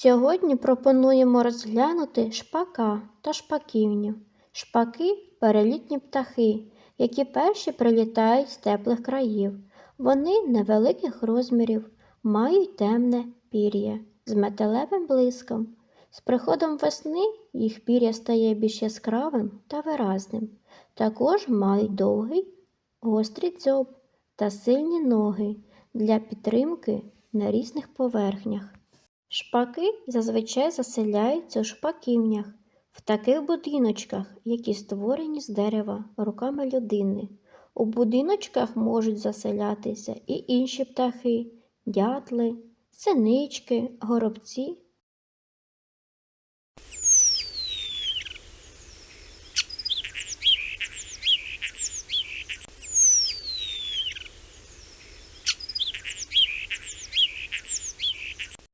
Сьогодні пропонуємо розглянути шпака та шпаківню. Шпаки перелітні птахи, які перші прилітають з теплих країв. Вони невеликих розмірів, мають темне пір'я з металевим блиском. З приходом весни їх пір'я стає більш яскравим та виразним. Також мають довгий гострий дзьоб та сильні ноги для підтримки на різних поверхнях. Шпаки зазвичай заселяються у шпаківнях, в таких будиночках, які створені з дерева руками людини. У будиночках можуть заселятися і інші птахи, дятли, синички, горобці